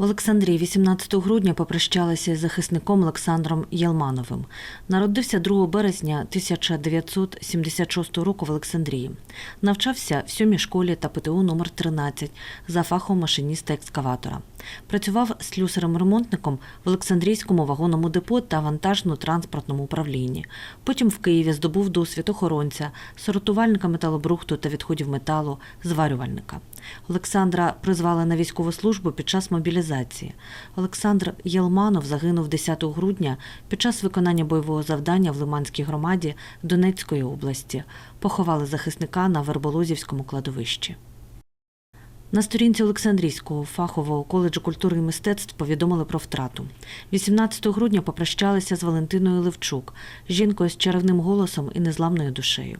В Олександрії 18 грудня попрощалися із захисником Олександром Ялмановим. Народився 2 березня 1976 року в Олександрії. Навчався в сьомій школі та ПТУ номер 13 за фахом машиніста-екскаватора. Працював слюсарем-ремонтником в Олександрійському вагонному депо та вантажно-транспортному управлінні. Потім в Києві здобув досвід охоронця, сортувальника металобрухту та відходів металу, зварювальника. Олександра призвали на військову службу під час мобілізації. Олександр Єлманов загинув 10 грудня під час виконання бойового завдання в Лиманській громаді Донецької області. Поховали захисника на Верболозівському кладовищі. На сторінці Олександрійського фахового коледжу культури і мистецтв повідомили про втрату. 18 грудня попрощалися з Валентиною Левчук, жінкою з чарівним голосом і незламною душею.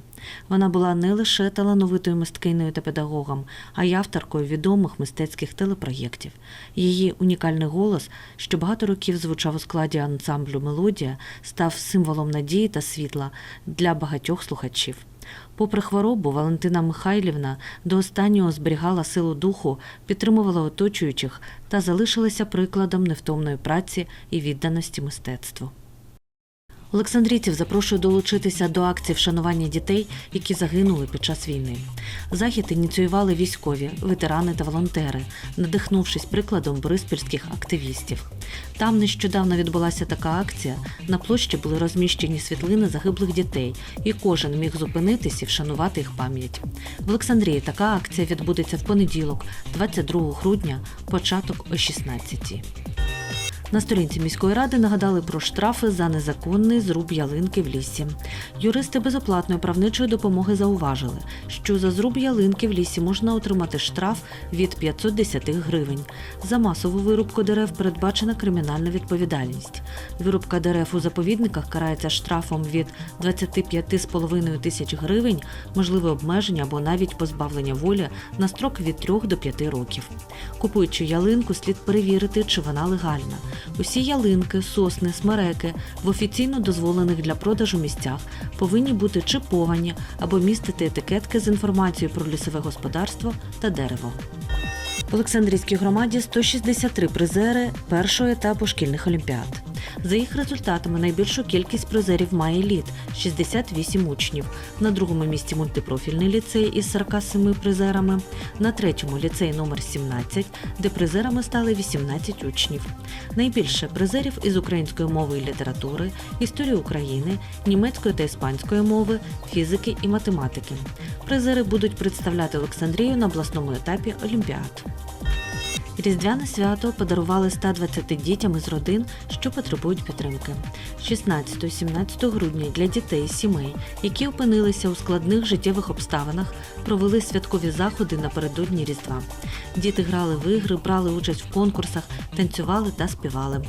Вона була не лише талановитою мисткинею та педагогом, а й авторкою відомих мистецьких телепроєктів. Її унікальний голос, що багато років звучав у складі ансамблю Мелодія, став символом надії та світла для багатьох слухачів. Попри хворобу, Валентина Михайлівна до останнього зберігала силу духу, підтримувала оточуючих та залишилася прикладом невтомної праці і відданості мистецтву. Олександрійців запрошую долучитися до акції вшанування дітей, які загинули під час війни. Захід ініціювали військові, ветерани та волонтери, надихнувшись прикладом бориспільських активістів. Там нещодавно відбулася така акція. На площі були розміщені світлини загиблих дітей, і кожен міг зупинитись і вшанувати їх пам'ять. В Олександрії така акція відбудеться в понеділок, 22 грудня, початок о 16 на сторінці міської ради нагадали про штрафи за незаконний зруб ялинки в лісі. Юристи безоплатної правничої допомоги зауважили, що за зруб ялинки в лісі можна отримати штраф від 510 гривень. За масову вирубку дерев передбачена кримінальна відповідальність. Вирубка дерев у заповідниках карається штрафом від 25,5 тисяч гривень, можливе обмеження або навіть позбавлення волі на строк від 3 до 5 років. Купуючи ялинку, слід перевірити, чи вона легальна. Усі ялинки, сосни, смереки в офіційно дозволених для продажу місцях повинні бути чиповані або містити етикетки з інформацією про лісове господарство та дерево. В Олександрійській громаді 163 призери першого етапу шкільних олімпіад. За їх результатами найбільшу кількість призерів має літ 68 учнів. На другому місці мультипрофільний ліцей із 47 призерами, на третьому ліцей номер 17, де призерами стали 18 учнів. Найбільше призерів із української мови і літератури, історії України, німецької та іспанської мови, фізики і математики. Призери будуть представляти Олександрію на обласному етапі Олімпіад. Різдвяне свято подарували 120 дітям із родин, що потребують підтримки. 16-17 грудня для дітей і сімей, які опинилися у складних життєвих обставинах, провели святкові заходи напередодні Різдва. Діти грали в ігри, брали участь в конкурсах, танцювали та співали.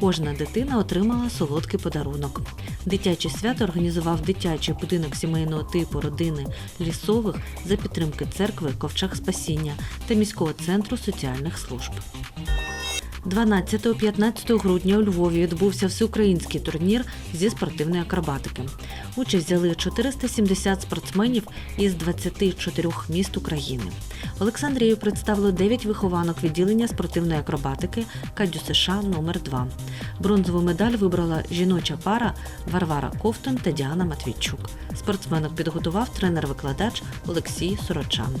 Кожна дитина отримала солодкий подарунок. Дитяче свято організував дитячий будинок сімейного типу родини лісових за підтримки церкви Ковчег Спасіння та міського центру соціальних служб. 12-15 грудня у Львові відбувся всеукраїнський турнір зі спортивної акробатики. Участь взяли 470 спортсменів із 24 міст України. Олександрію представили 9 вихованок відділення спортивної акробатики Кадю США номер 2 Бронзову медаль вибрала жіноча пара Варвара Ковтун та Діана Матвійчук. Спортсменок підготував тренер-викладач Олексій Сорочан.